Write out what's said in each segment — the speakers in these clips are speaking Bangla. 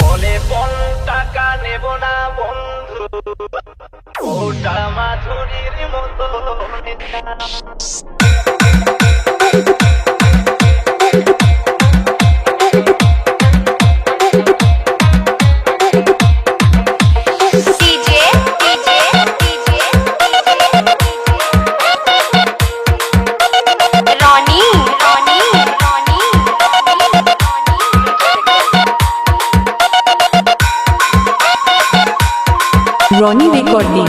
বলে বন টাকা নেব না বন্ধু? ওটা মাধুরীর মতো। রনি রেকর্ডিং।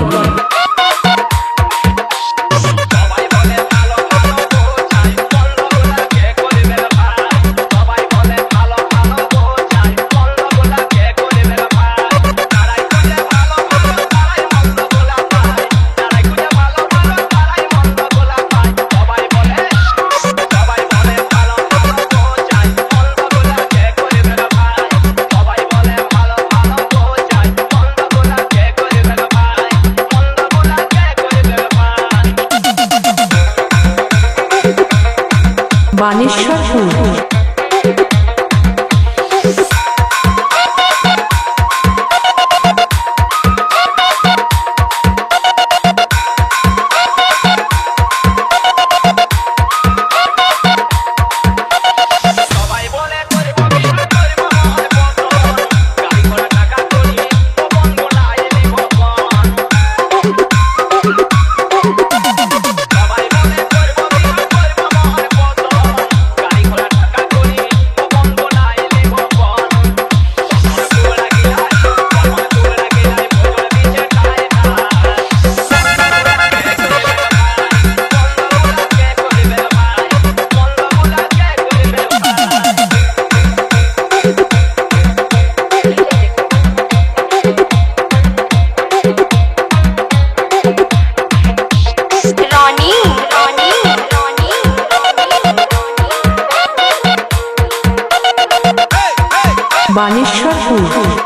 বানেশ্বর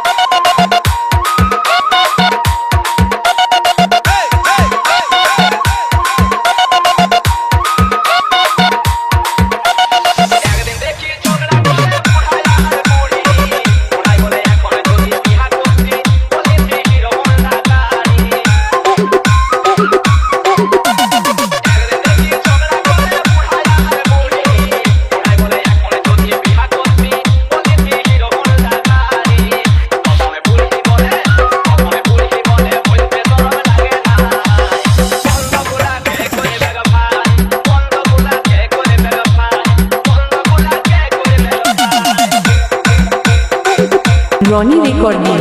রনি রেকর্ডিং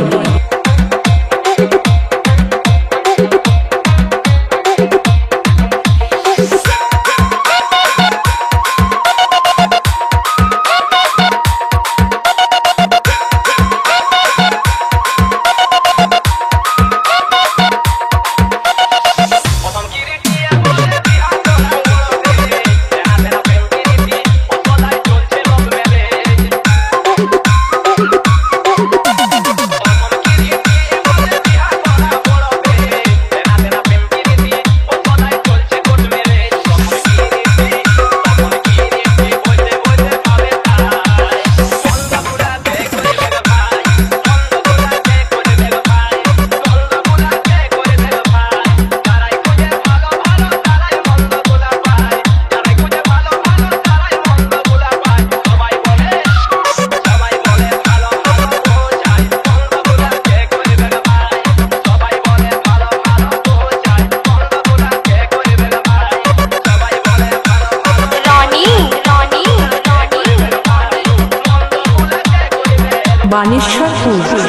বানেশ্বরপুর।